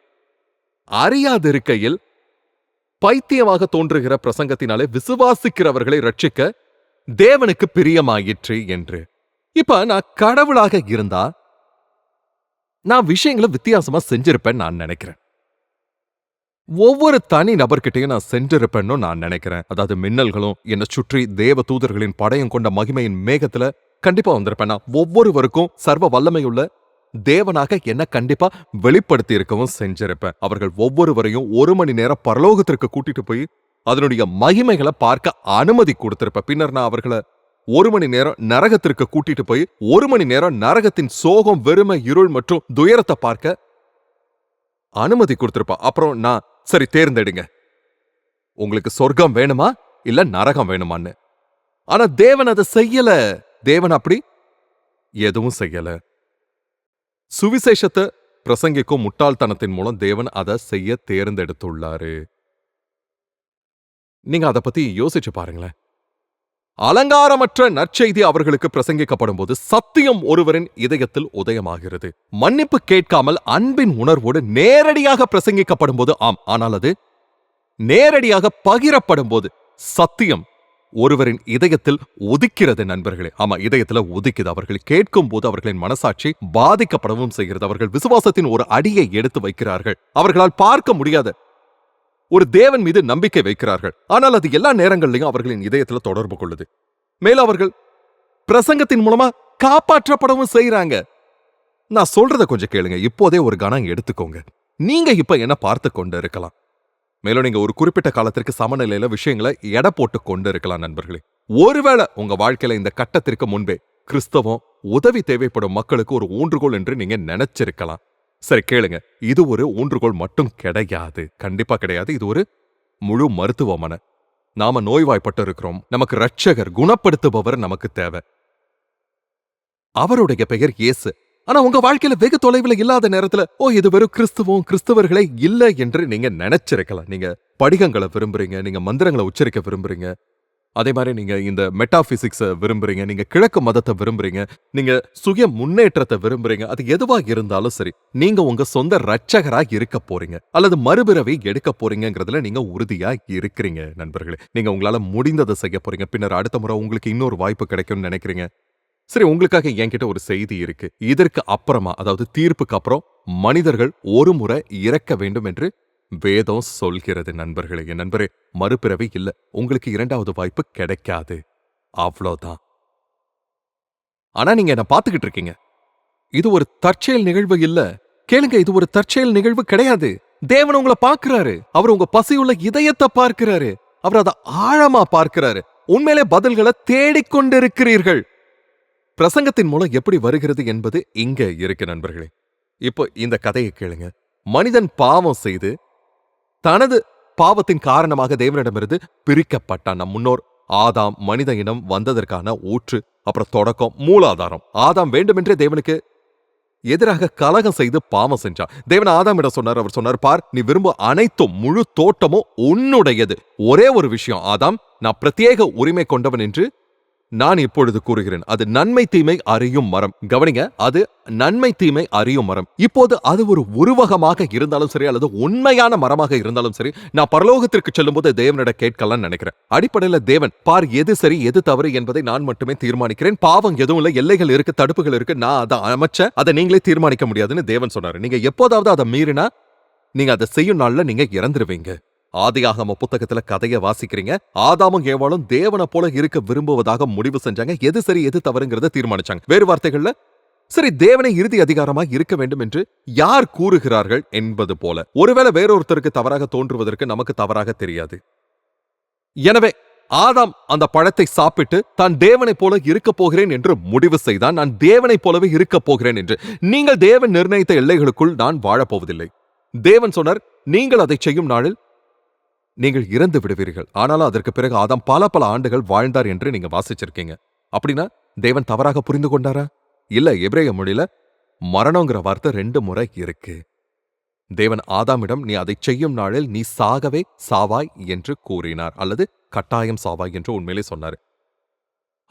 அறியாதிருக்கையில் பைத்தியமாக தோன்றுகிற பிரசங்கத்தினாலே விசுவாசிக்கிறவர்களை ரட்சிக்க தேவனுக்கு பிரியமாயிற்று என்று. இப்ப நான் கடவுளாக இருந்தா நான் விஷயங்களை வித்தியாசமா செஞ்சிருப்பேன்னு நான் நினைக்கிறேன். ஒவ்வொரு தனி நபர்கிட்டையும் நான் சென்றிருப்பேன்னு நான் நினைக்கிறேன். அதாவது மின்னல்களும் என்னை சுற்றி தேவ தூதர்களின் படையம் கொண்ட மகிமையின் மேகத்துல கண்டிப்பா வந்திருப்பேன் நான். ஒவ்வொருவருக்கும் சர்வ வல்லமையுள்ள தேவனாக என்ன கண்டிப்பா வெளிப்படுத்தி இருக்கவும் செஞ்சிருப்பேன். அவர்கள் ஒவ்வொருவரையும் ஒரு மணி நேரம் பரலோகத்திற்கு கூட்டிட்டு போய் அதனுடைய மகிமைகளை பார்க்க அனுமதி கொடுத்திருப்பேன். பின்னர் நான் அவர்களை ஒரு மணி நேரம் நரகத்திற்கு கூட்டிட்டு போய் ஒரு மணி நேரம் நரகத்தின் சோகம் வெறுமை இருள் மற்றும் துயரத்தை பார்க்க அனுமதி கொடுத்திருப்பான். அப்புறம் நான் சரி தேர்ந்தெடுங்க. உங்களுக்கு சொர்க்கம் வேணுமா? இல்ல நரகம் வேணுமான்னு. ஆனா தேவன் அதை செய்யல. தேவன் அப்படி எதுவும் செய்யல. சுவிசேஷத்தை பிரசங்கிக்கும் முட்டாள்தனத்தின் மூலம் தேவன் அதை செய்ய தேர்ந்தெடுத்துள்ளாரு. நீங்க அதை பத்தி யோசிச்சு பாருங்களேன். அலங்காரமற்ற நற்செய்தி அவர்களுக்கு பிரசங்கிக்கப்படும் போது சத்தியம் ஒருவரின் இதயத்தில் உதயமாகிறது. மன்னிப்பு கேட்காமல் அன்பின் உணர்வோடு நேரடியாக பிரசங்கிக்கப்படும் போது ஆம். ஆனால் அது நேரடியாக பகிரப்படும் போது சத்தியம் ஒருவரின் இதயத்தில் உதிக்கிறது நண்பர்களே. ஆமா இதயத்துல உதிக்குது. அவர்கள் கேட்கும் போது அவர்களின் மனசாட்சி பாதிக்கப்படவும் செய்கிறது. அவர்கள் விசுவாசத்தின் ஒரு அடியை எடுத்து வைக்கிறார்கள். அவர்களால் பார்க்க முடியாத ஒரு தேவன் மீது நம்பிக்கை வைக்கிறார்கள். ஆனால் அது எல்லா நேரங்களிலும் அவர்களின் இதயத்துல தொடர்பு கொள்ளுது. மேலும் அவர்கள் பிரசங்கத்தின் மூலமா காப்பாற்றப்படவும் செய்யறாங்க நான் சொல்றத கொஞ்சம் கேளுங்க. இப்போதே ஒரு கணம் எடுத்துக்கோங்க. நீங்க இப்ப என்ன பார்த்து கொண்டு இருக்கலாம்? மேலும் நீங்க ஒரு குறிப்பிட்ட காலத்திற்கு சமநிலையில விஷயங்களை எடை போட்டு கொண்டு இருக்கலாம் நண்பர்களே. ஒருவேளை உங்க வாழ்க்கையில இந்த கட்டத்திற்கு முன்பே கிறிஸ்தவம் உதவி தேவைப்படும் மக்களுக்கு ஒரு ஊன்றுகோல் என்று நீங்க நினைச்சிருக்கலாம். சரி கேளுங்க. இது ஒரு ஊன்றுகோல் மட்டும் கிடையாது. கண்டிப்பா கிடையாது. இது ஒரு முழு மருத்துவமனை. நாம நோய்வாய்ப்பட்டு இருக்கிறோம். நமக்கு ரட்சகர் குணப்படுத்துபவர் நமக்கு தேவை. அவருடைய பெயர் இயேசு. ஆனா உங்க வாழ்க்கையில வெகு தொலைவில் இல்லாத நேரத்துல ஓ இது வெறும் கிறிஸ்துவம் கிறிஸ்தவர்களே இல்ல என்று நீங்க நினைச்சிருக்கலாம். நீங்க படிகங்களை விரும்புறீங்க நீங்க மந்திரங்களை உச்சரிக்க விரும்புறீங்க. அதே மாதிரி நீங்க இந்த மெட்டாபிசிக்ஸ விரும்புறீங்க நீங்க கிழக்கு மதத்தை விரும்புறீங்க நீங்க சுய முன்னேற்றத்தை விரும்புறீங்க அது எதுவா இருந்தாலும் சரி நீங்க உங்க சொந்த ரட்சகரா இருக்க போறீங்க அல்லது மறுபிறவி எடுக்க போகிறீங்கிறதுல நீங்க உறுதியா இருக்கிறீங்க நண்பர்களே. நீங்க உங்களால முடிந்ததை செய்ய போறீங்க பின்னர் அடுத்த முறை உங்களுக்கு இன்னொரு வாய்ப்பு கிடைக்கும்னு நினைக்கிறீங்க. சரி உங்களுக்காக என்கிட்ட ஒரு செய்தி இருக்கு. இதற்கு அப்புறமா அதாவது தீர்ப்புக்கு அப்புறம் மனிதர்கள் ஒரு முறை இறக்க வேண்டும் என்று வேதம் சொல்கிறது நண்பர்களே. என் நண்பரே மறுபிறவி இல்ல. உங்களுக்கு இரண்டாவது வாய்ப்பு கிடைக்காது. அவ்வளோதான். ஆனா நீங்க என்ன பார்த்துக்கிட்டு இருக்கீங்க. இது ஒரு தற்செயல் நிகழ்வு இல்ல. கேளுங்க இது ஒரு தற்செயல் நிகழ்வு கிடையாது. தேவன் உங்களை பார்க்கிறாரு. அவர் உங்க பசியுள்ள இதயத்தை பார்க்கிறாரு. அவர் அதை ஆழமா பார்க்கிறாரு. உண்மையிலே பதில்களை தேடிக்கொண்டிருக்கிறீர்கள். பிரசங்கத்தின் மூலம் எப்படி வருகிறது என்பது இங்க இருக்கு நண்பர்களே. இப்போ இந்த கதையை கேளுங்க. மனிதன் பாவம் செய்து தனது பாவத்தின் காரணமாக தேவனிடமிருந்து பிரிக்கப்பட்டான் நம் முன்னோர். ஆதாம் மனித இனம் வந்ததற்கான ஊற்று அப்புறம் தொடக்கம் மூலாதாரம். ஆதாம் வேண்டுமென்றே தேவனுக்கு எதிராக கலகம் செய்து பாவம் செஞ்சான். தேவன் ஆதாமிடம் சொன்னார் அவர் சொன்னார் பார் நீ விரும்ப அனைத்தும் முழு தோட்டமும் உன்னுடையது. ஒரே ஒரு விஷயம் ஆதாம் நான் பிரத்யேக உரிமை கொண்டவன் என்று நான் இப்பொழுது கூறுகிறேன் அது நன்மை தீமை அறியும் மரம். கவனிங்க அது நன்மை தீமை அறியும் மரம். இப்போது அது ஒரு உருவகமாக இருந்தாலும் சரி அல்லது உண்மையான மரமாக இருந்தாலும் சரி நான் பரலோகத்திற்கு செல்லும்போது தேவனிட கேட்கலாம் நினைக்கிறேன். அடிப்படையில் தேவன் பார் எது சரி எது தவறு என்பதை நான் மட்டுமே தீர்மானிக்கிறேன். பாவம் எதுவும் இல்லை எல்லைகள் இருக்கு தடுப்புகள் இருக்கு நான் அதை அமைச்ச அதை நீங்களே தீர்மானிக்க முடியாதுன்னு தேவன் சொன்னாரு. நீங்க எப்போதாவது அதை மீறினா நீங்க அதை செய்யும் நாள்ல நீங்க இறந்துருவீங்க. ஆதியாகம புத்தகத்துல கதையை வாசிக்கிறீங்க. ஆதாமும் ஏவாளும் தேவனை போல இருக்க விரும்புவதாக முடிவு செஞ்சாங்க. எது சரி எது தவறுங்கிறத தீர்மானிச்சாங்க. வேறு வார்த்தைகள்ல சரி தேவனை இறுதி அதிகாரமாக இருக்க வேண்டும் என்று யார் கூறுகிறார்கள் என்பது போல. ஒருவேளை வேறொருத்தருக்கு தவறாக தோன்றுவதற்கு நமக்கு தவறாக தெரியாது. எனவே ஆதாம் அந்த பழத்தை சாப்பிட்டு தான் தேவனைப் போல இருக்க போகிறேன் என்று முடிவு செய்தான். நான் தேவனைப் போலவே இருக்க போகிறேன் என்று. நீங்கள் தேவன் நிர்ணயித்த எல்லைகளுக்குள் நான் வாழப்போவதில்லை தேவன் சொன்னார் நீங்கள் அதை செய்யும் நாளில் நீங்கள் இறந்து விடுவீர்கள். ஆனாலும் அதற்கு பிறகு ஆதாம் பல பல ஆண்டுகள் வாழ்ந்தார் என்று நீங்க வாசிச்சிருக்கீங்க. அப்படின்னா தேவன் தவறாக புரிந்து கொண்டாரா? இல்ல எபிரேய மொழியில மரணங்கிற வார்த்தை ரெண்டு முறை இருக்கு. தேவன் ஆதாமிடம் நீ அதை செய்யும் நாளில் நீ சாகவே சாவாய் என்று கூறினார். அல்லது கட்டாயம் சாவாய் என்று உண்மையிலே சொன்னார்.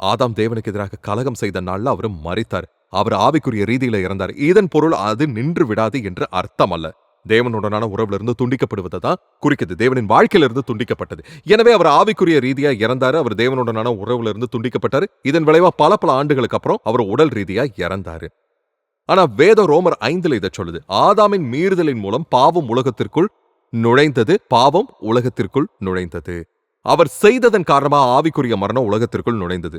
ஆதாம் தேவனுக்கு எதிராக கலகம் செய்த நாள்ல அவர் மறித்தார் அவர் ஆவிக்குரிய ரீதியில இறந்தார். இதன் பொருள் அது நின்று விடாது என்று அர்த்தம் அல்ல. தேவனுடனான உறவுல இருந்து துண்டிக்கப்படுவதை தான் குறிக்குது. தேவனின் வாழ்க்கையில இருந்து துண்டிக்கப்பட்டது. எனவே அவர் ஆவிக்குரிய ரீதியா இறந்தாரு. அவர் தேவனுடனான உறவுல இருந்து துண்டிக்கப்பட்டாரு. இதன் விளைவா பல பல ஆண்டுகளுக்கு அப்புறம் அவர் உடல் ரீதியா இறந்தாரு. ஆனா வேத ரோமர் ஐந்துல இதை சொல்லுது. ஆதாமின் மீறுதலின் மூலம் பாவம் உலகத்திற்குள் நுழைந்தது. பாவம் உலகத்திற்குள் நுழைந்தது. அவர் செய்ததன் காரணமா ஆவிக்குரிய மரணம் உலகத்திற்குள் நுழைந்தது.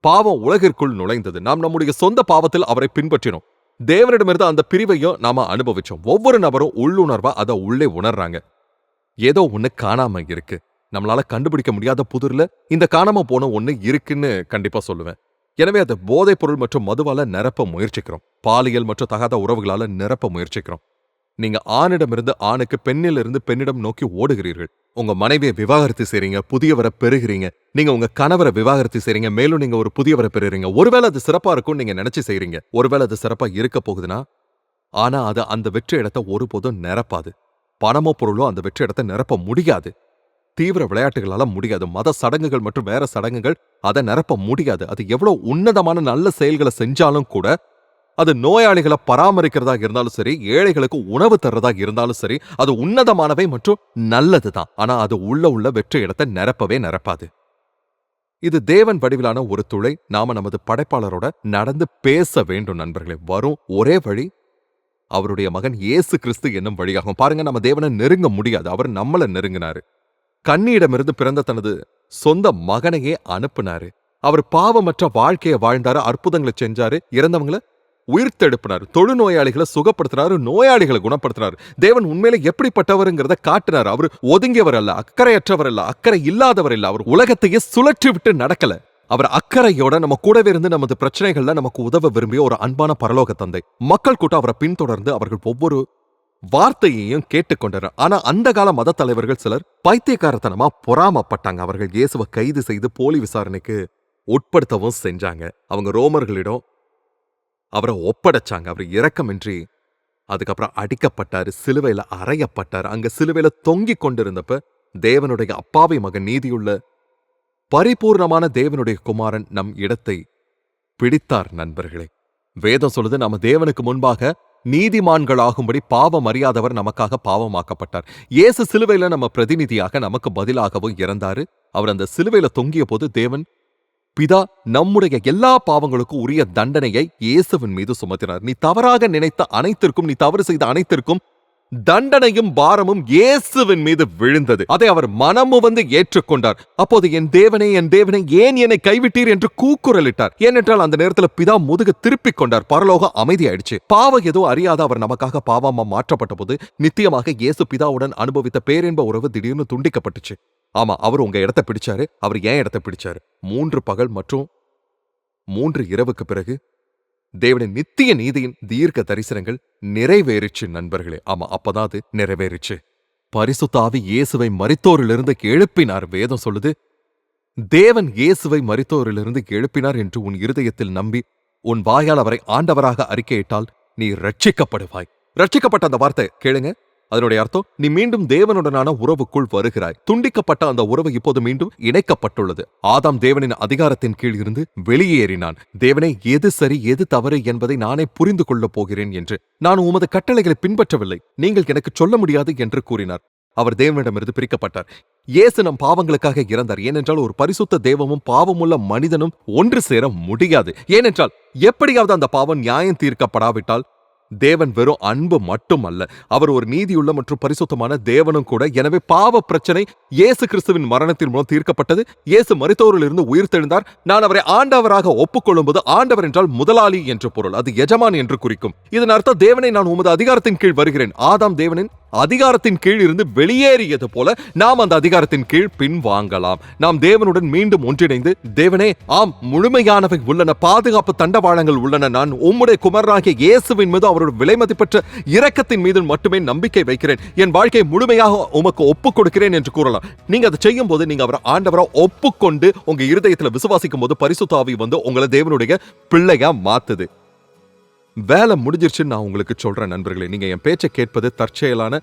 பாவம் உலகிற்குள் நுழைந்தது. நாம் நம்முடைய சொந்த பாவத்தில் அவரை பின்பற்றினோம். தேவனிடமிருந்து அந்த பிரிவையும் நாம அனுபவிச்சோம். ஒவ்வொரு நபரும் உள்ளுணர்வா அதை உள்ளே உணர்றாங்க. ஏதோ ஒண்ணு காணாம இருக்கு. நம்மளால கண்டுபிடிக்க முடியாத புதிர்ல இந்த காணாம போன ஒண்ணு இருக்குன்னு கண்டிப்பா சொல்லுவேன். எனவே அதை போதைப் பொருள் மற்றும் மதுவால நிரப்ப முயற்சிக்கிறோம். பாலியல் மற்றும் தகாத உறவுகளால நிரப்ப முயற்சிக்கிறோம். நீங்க ஆணிடமிருந்து ஆணுக்கு பெண்ணிலிருந்து பெண்ணிடம் நோக்கி ஓடுகிறீர்கள். உங்க மனைவியை விவாகரத்து செய்றீங்க புதியவரை பெறுகிறீங்க. நீங்க உங்க கணவரை விவாகரத்து செய்றீங்க மேலும் நீங்க ஒரு புதியவரை பெறுறீங்க. ஒருவேளை அது சிறப்பா இருக்கும் நீங்க நினைச்சு செய்றீங்க. ஒருவேளை அது சிறப்பா இருக்க போகுதுன்னா ஆனா அது அந்த வெற்றி இடத்த ஒருபோதும் நிரப்பாது. பணமோ பொருளோ அந்த வெற்றி இடத்த நிரப்ப முடியாது. தீவிர விளையாட்டுகளால முடியாது. மத சடங்குகள் மற்றும் வேற சடங்குகள் அதை நிரப்ப முடியாது. அது எவ்வளவு உன்னதமான நல்ல செயல்களை செஞ்சாலும் கூட அது நோயாளிகளை பராமரிக்கிறதாக இருந்தாலும் சரி ஏழைகளுக்கு உணவு தர்றதா இருந்தாலும் சரி அது உன்னதமானவை மற்றும் நல்லது தான் ஆனா அது உள்ள உள்ள வெற்றி இடத்தை நிரப்பவே நிரப்பாது. இது தேவன் வடிவிலான ஒரு துளை. நாம நமது படைப்பாளரோட நடந்து பேச வேண்டும் நண்பர்களே. வரும் ஒரே வழி அவருடைய மகன் இயேசு கிறிஸ்து என்னும் வழியாகும். பாருங்க நம்ம தேவனை நெருங்க முடியாது. அவர் நம்மள நெருங்கினாரு. கண்ணியிடமிருந்து பிறந்த தனது சொந்த மகனையே அனுப்புனாரு. அவர் பாவமற்ற வாழ்க்கையை வாழ்ந்தாரு அற்புதங்களை செஞ்சாரு இறந்தவங்கள உயிர்த்தெடுப்பினார். தொழுநோயாளிகளை சுகப்படுத்தினார் நோயாளிகளை குணப்படுத்தினார் தேவன் உண்மையில எப்படிப்பட்டவருங்கிறத காட்டினார் அவர் ஒதுங்கியவர் அல்ல அக்கறையற்றவர் அல்ல அக்கறை இல்லாதவர் இல்ல. அவர் உலகத்தையே சுழற்றி விட்டு நடக்கல. அவர் அக்கறையோட நம்ம கூடவே இருந்து நமது பிரச்சனைகள்ல நமக்கு உதவ விரும்பிய ஒரு அன்பான பரலோக தந்தை. மக்கள் கூட்டம் அவரை பின்தொடர்ந்து அவர்கள் ஒவ்வொரு வார்த்தையையும் கேட்டுக்கொண்டனர். ஆனா அந்த கால மத தலைவர்கள் சிலர் பைத்தியக்காரத்தனமா பொறாமப்பட்டாங்க. அவர்கள் இயேசுவை கைது செய்து போலி விசாரணைக்கு உட்படுத்தவும் செஞ்சாங்க. அவங்க ரோமர்களிடம் அவரை ஒப்படைச்சாங்க. அவர் இறக்கமின்றி அதுக்கப்புறம் அடிக்கப்பட்டாரு சிலுவையில அறையப்பட்டார். அங்க சிலுவையில தொங்கிக் கொண்டிருந்தப்ப தேவனுடைய அப்பாவி மகன் நீதியுள்ள பரிபூர்ணமான தேவனுடைய குமாரன் நம் இடத்தை பிடித்தார் நண்பர்களே. வேதம் சொல்லுது நம்ம தேவனுக்கு முன்பாக நீதிமான்களாகும்படி பாவம் அறியாதவர் நமக்காக பாவமாக்கப்பட்டார். இயேசு சிலுவையில நம்ம பிரதிநிதியாக நமக்கு பதிலாகவும் இறந்தாரு. அவர் அந்த சிலுவையில தொங்கிய போது தேவன் பிதா நம்முடைய எல்லா பாவங்களுக்கும் உரிய தண்டனையை இயேசுவின் மீது சுமத்தினார். நீ தவறாக நினைத்த அனைத்திற்கும் நீ தவறு செய்த அனைத்திற்கும் தண்டனையும் பாரமும் இயேசுவின் மீது விழுந்தது. அதை அவர் மனமு வந்து ஏற்றுக்கொண்டார். அப்போது என் தேவனே என் தேவனே ஏன் என்னை கைவிட்டீர் என்று கூக்குரலிட்டார். ஏனென்றால் அந்த நேரத்துல பிதா முதுக திருப்பிக் கொண்டார். பரலோக அமைதியாயிடுச்சு. பாவம் ஏதோ அறியாத அவர் நமக்காக பாவமா மாற்றப்பட்ட போது நித்தியமாக இயேசு பிதாவுடன் அனுபவித்த பேரின்ப உறவு திடீர்னு துண்டிக்கப்பட்டுச்சு. ஆமா அவர் உங்க இடத்த பிடிச்சாரு. அவர் ஏன் இடத்த பிடிச்சாரு? மூன்று பகல் மற்றும் மூன்று இரவுக்கு பிறகு தேவனின் நித்திய நீதியின் தீர்க்க தரிசனங்கள் நிறைவேறிச்சு நண்பர்களே. ஆமா அப்பதான் அது நிறைவேறிச்சு. பரிசுத்தாவி இயேசுவை மறித்தோரிலிருந்து எழுப்பினார். வேதம் சொல்லுது தேவன் இயேசுவை மறித்தோரிலிருந்து எழுப்பினார் என்று உன் இருதயத்தில் நம்பி உன் வாயால் அவரை ஆண்டவராக அறிக்கையிட்டால் நீ ரட்சிக்கப்படுவாய் ரட்சிக்கப்பட்ட அந்த வார்த்தை கேளுங்க. அதனுடைய அர்த்தம் நீ மீண்டும் தேவனுடனான உறவுக்குள் வருகிறாய். துண்டிக்கப்பட்ட அந்த உறவு இப்போது மீண்டும் இணைக்கப்பட்டுள்ளது. ஆதாம் தேவனின் அதிகாரத்தின் கீழ் இருந்து வெளியேறினான். தேவனை எது சரி எது தவறு என்பதை நானே புரிந்து கொள்ளப் போகிறேன் என்று. நான் உமது கட்டளைகளை பின்பற்றவில்லை. நீங்கள் எனக்கு சொல்ல முடியாது என்று கூறினார். அவர் தேவனிடமிருந்து பிரிக்கப்பட்டார். இயேசு நம் பாவங்களுக்காக இறந்தார். ஏனென்றால் ஒரு பரிசுத்த தேவமும் பாவமுள்ள மனிதனும் ஒன்று சேர முடியாது. ஏனென்றால் எப்படியாவது அந்த பாவம் நியாயம் தீர்க்கப்படாவிட்டால் தேவன் வெறும் அன்பு மட்டுமல்ல. அவர் ஒரு நீதியுள்ள மற்றும் பரிசுத்தமான தேவனும் கூட. எனவே பாவ பிரச்சனை இயேசு கிறிஸ்துவின் மரணத்தின் மூலம் தீர்க்கப்பட்டது. இயேசு மருத்துவரிலிருந்து உயிர்த்தெழுந்தார் நான் அவரை ஆண்டவராக ஒப்புக்கொள்ளும்போது ஆண்டவர் என்றால் முதலாளி என்று பொருள். அது எஜமான் என்று குறிக்கும். இதன் அர்த்தம் தேவனை நான் உமது அதிகாரத்தின் கீழ் வருகிறேன். ஆதாம் தேவனின் அதிகாரத்தின் கீழ் இருந்து வெளியேறியது போல நாம் அந்த அதிகாரத்தின் கீழ் பின் வாங்கலாம் நாம் தேவனுடன் மீண்டும் ஒன்றிணைந்து தேவனே ஆம் முழுமையானவை உள்ளன பாதுகாப்பு தண்டவாளங்கள் உள்ளன. நான் உம்முடைய குமரனாகிய இயேசுவின் மீது அவருடைய விலைமதிப்பற்ற இரக்கத்தின் மீது மட்டுமே நம்பிக்கை வைக்கிறேன். என் வாழ்க்கையை முழுமையாக உமக்கு ஒப்புக் கொடுக்கிறேன் என்று கூறலாம். நீங்க அதை செய்யும் போது நீங்க அவரை ஆண்டவரா ஒப்புக்கொண்டு உங்க இருதயத்தில் விசுவாசிக்கும் போது பரிசுத்தாவி வந்து உங்களை தேவனுடைய பிள்ளையா மாத்துது. வேலை முடிஞ்சிருச்சுன்னு நான் உங்களுக்கு சொல்றேன் நண்பர்களே. நீங்க என் பேச்சை கேட்பது தற்செயலான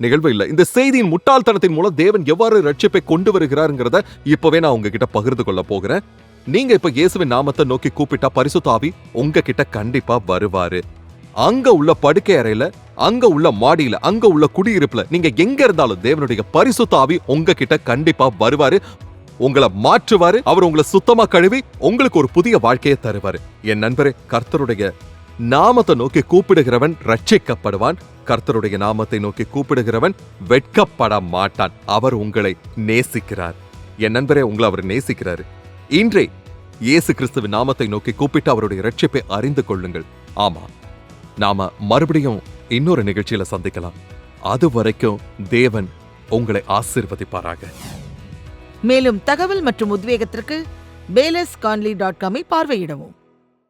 நிகழ்வு இல்ல. இந்த செய்தியின் முட்டாள்தனத்தின் மூலம் தேவன் எவ்வாறு ரட்சிப்பை கொண்டு வருகிறாருங்கிறத இப்பவே நான் உங்ககிட்ட பகிர்ந்து கொள்ள போகிறேன். நீங்க இப்ப இயேசுவின் நாமத்தை நோக்கி கூப்பிட்டா பரிசுத்தாவி உங்ககிட்ட கண்டிப்பா வருவாரு. அங்க உள்ள படுக்கை அறையில அங்க உள்ள மாடியில அங்க உள்ள குடியிருப்புல நீங்க எங்க இருந்தாலும் தேவனுடைய பரிசுத்தாவி உங்ககிட்ட கண்டிப்பா வருவாரு. உங்களை மாற்றுவாரு அவர் உங்களை சுத்தமா கழுவி உங்களுக்கு ஒரு புதிய வாழ்க்கையை தருவாரு. என் நண்பரே கர்த்தருடைய நாமத்தை நோக்கி கூப்பிடுகிறவன் ரட்சிக்கப்படுவான் கர்த்தருடைய நாமத்தை நோக்கி கூப்பிடுகிறவன் வெட்கப்பட மாட்டான் அவர் உங்களை நேசிக்கிறார். என் நண்பரே உங்களை அவர் நேசிக்கிறாரு. இன்றே இயேசு கிறிஸ்துவின் நாமத்தை நோக்கி கூப்பிட்டு அவருடைய ரட்சிப்பை அறிந்து கொள்ளுங்கள். ஆமா நாம மறுபடியும் இன்னொரு நிகழ்ச்சியில சந்திக்கலாம். அது வரைக்கும் தேவன் உங்களை ஆசீர்வதிப்பாராக. மேலும் தகவல் மற்றும் உத்வேகத்திற்கு பேலஸ் கான்லி டாட் காமை பார்வையிடவும்.